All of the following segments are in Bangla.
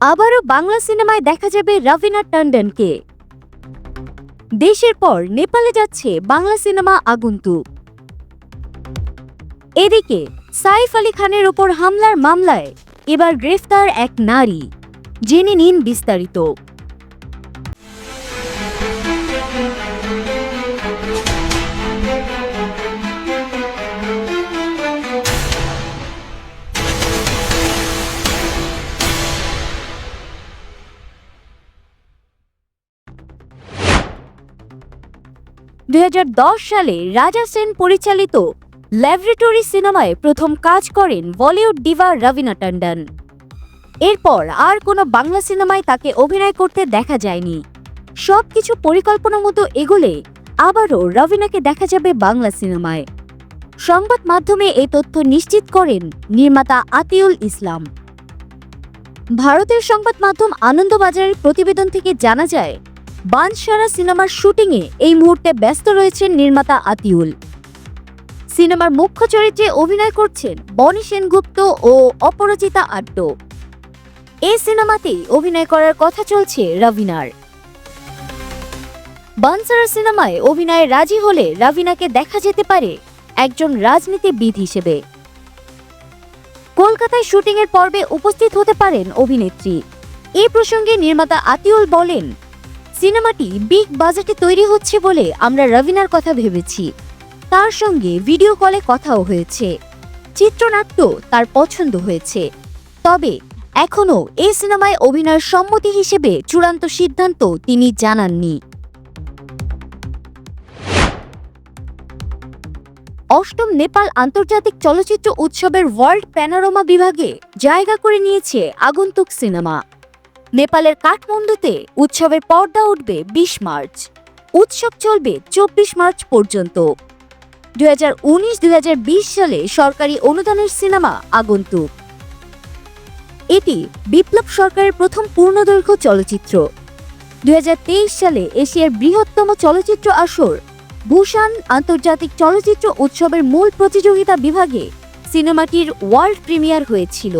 আবারও বাংলা সিনেমায় দেখা যাবে রবিনা টন্ডনকে। দেশের পর নেপালে যাচ্ছে বাংলা সিনেমা আগন্তুক। এদিকে সাইফ আলী খানের ওপর হামলার মামলায় এবার গ্রেফতার এক নারী জেনে নিন বিস্তারিত। দুই হাজার দশ সালে রাজা সেন পরিচালিত ল্যাবরেটরি সিনেমায় প্রথম কাজ করেন বলিউড ডিভা রবিনা টন্ডন। এরপর আর কোনো বাংলা সিনেমায় তাকে অভিনয় করতে দেখা যায়নি। সব কিছু পরিকল্পনা মতো এগোলে আবারও রবিনাকে দেখা যাবে বাংলা সিনেমায়। সংবাদ মাধ্যমে এই তথ্য নিশ্চিত করেন নির্মাতা আতিউল ইসলাম। ভারতের সংবাদ মাধ্যম আনন্দবাজারের প্রতিবেদন থেকে জানা যায় বানসারা সিনেমার শুটিংয়ে এই মুহূর্তে ব্যস্ত রয়েছেন নির্মাতা আতিউল। সিনেমার মুখ্য চরিত্রে অভিনয় করছেন বনি সেনগুপ্ত ও অপরাজিতা আড্ড। এই সিনেমাতেই অভিনয় করার কথা চলছে রবিনার। বানসারা সিনেমায় অভিনয়ে রাজি হলে রবিনাকে দেখা যেতে পারে একজন রাজনীতিবিদ হিসেবে। কলকাতায় শুটিংয়ের পর্বে উপস্থিত হতে পারেন অভিনেত্রী। এ প্রসঙ্গে নির্মাতা আতিউল বলেন সিনেমাটি বিগ বাজেটে তৈরি হচ্ছে বলে আমরা রবিনার কথা ভেবেছি। তার সঙ্গে ভিডিও কলে কথাও হয়েছে। চিত্রনাট্য তার পছন্দ হয়েছে। তবে এখনও এই সিনেমায় অভিনয়ের সম্মতি হিসেবে চূড়ান্ত সিদ্ধান্ত তিনি জানাননি। অষ্টম নেপাল আন্তর্জাতিক চলচ্চিত্র উৎসবের ওয়ার্ল্ড প্যানোরামা বিভাগে জায়গা করে নিয়েছে আগন্তুক সিনেমা। নেপালের কাঠমান্ডুতে উৎসবের পর্দা উঠবে বিশ মার্চ। উৎসব চলবে চব্বিশ মার্চ পর্যন্ত। দুই হাজার উনিশ সালে সরকারি অনুদানের সিনেমা আগন্তুক। এটি বিপ্লব সরকারের প্রথম পূর্ণদৈর্ঘ্য চলচ্চিত্র। দুই হাজার তেইশ সালে এশিয়ার বৃহত্তম চলচ্চিত্র আসর বুসান আন্তর্জাতিক চলচ্চিত্র উৎসবের মূল প্রতিযোগিতা বিভাগে সিনেমাটির ওয়ার্ল্ড প্রিমিয়ার হয়েছিল।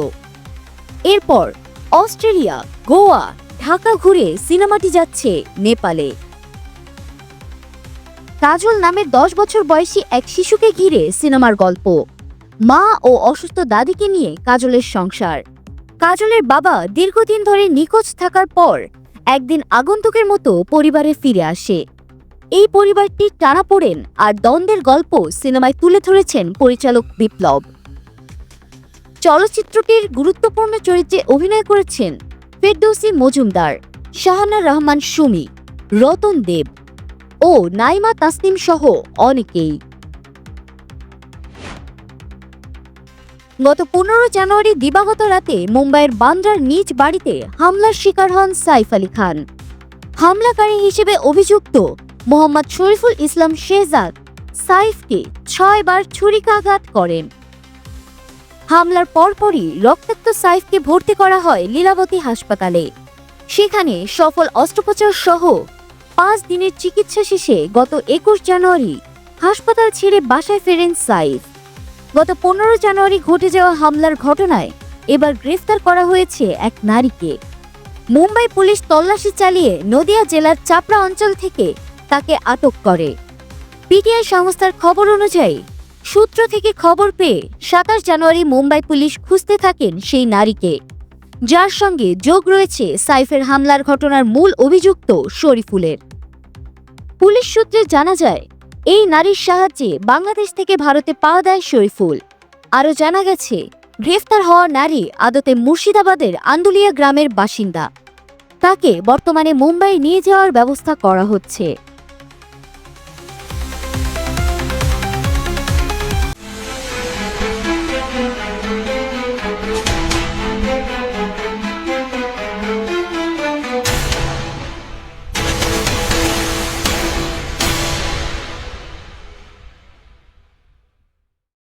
এরপর অস্ট্রেলিয়া, গোয়া, ঢাকা ঘুরে সিনেমাটি যাচ্ছে নেপালে। কাজল নামে দশ বছর বয়সী এক শিশুকে ঘিরে সিনেমার গল্প। মা ও অসুস্থ দাদিকে নিয়ে কাজলের সংসার। কাজলের বাবা দীর্ঘদিন ধরে নিখোঁজ থাকার পর একদিন আগন্তুকের মতো পরিবারে ফিরে আসে। এই পরিবারটির টানাপোড়েন আর দ্বন্দ্বের গল্প সিনেমায় তুলে ধরেছেন পরিচালক বিপ্লব। চলচ্চিত্রটির গুরুত্বপূর্ণ চরিত্রে অভিনয় করেছেন ফেরদৌসি মজুমদার শাহানা রহমান সুমি, রতন দেব ও নাইমা তাসনিম সহ অনেকেই। গত পনেরো জানুয়ারি দিবাগত রাতে মুম্বাইয়ের বান্দ্রার নিজ বাড়িতে হামলার শিকার হন সাইফ আলী খান। হামলাকারী হিসেবে অভিযুক্ত মোহাম্মদ শরীফুল ইসলাম শেহজাদ সাইফকে ছয়বার ছুরিকাঘাত করেন। হামলার পরপরই রক্তাক্ত সাইফকে ভর্তি করা হয় লীলাবতী হাসপাতালে। সেখানে সফল অস্ত্রোপচার সহ পাঁচ দিনের চিকিৎসা শেষে গত একুশ জানুয়ারি হাসপাতাল ছেড়ে বাসায় ফেরেন সাইফ। গত পনেরো জানুয়ারি ঘটে যাওয়া হামলার ঘটনায় এবার গ্রেফতার করা হয়েছে এক নারীকে। মুম্বাই পুলিশ তল্লাশি চালিয়ে নদিয়া জেলার চাপড়া অঞ্চল থেকে তাকে আটক করে। পিটিআই সংস্থার খবর অনুযায়ী সূত্র থেকে খবর পেয়ে সাতাশ জানুয়ারি মুম্বাই পুলিশ খুঁজতে থাকেন সেই নারীকে। যার সঙ্গে যোগ রয়েছে সাইফের হামলার ঘটনার মূল অভিযুক্ত শরীফুলের। পুলিশ সূত্রে জানা যায়, এই নারীর সাহায্যে বাংলাদেশ থেকে ভারতে পা দেয় শরীফুল। আরও জানা গেছে, গ্রেফতার হওয়া নারী আদতে মুর্শিদাবাদের আন্দুলিয়া গ্রামের বাসিন্দা। তাকে বর্তমানে মুম্বাই নিয়ে যাওয়ার ব্যবস্থা করা হচ্ছে।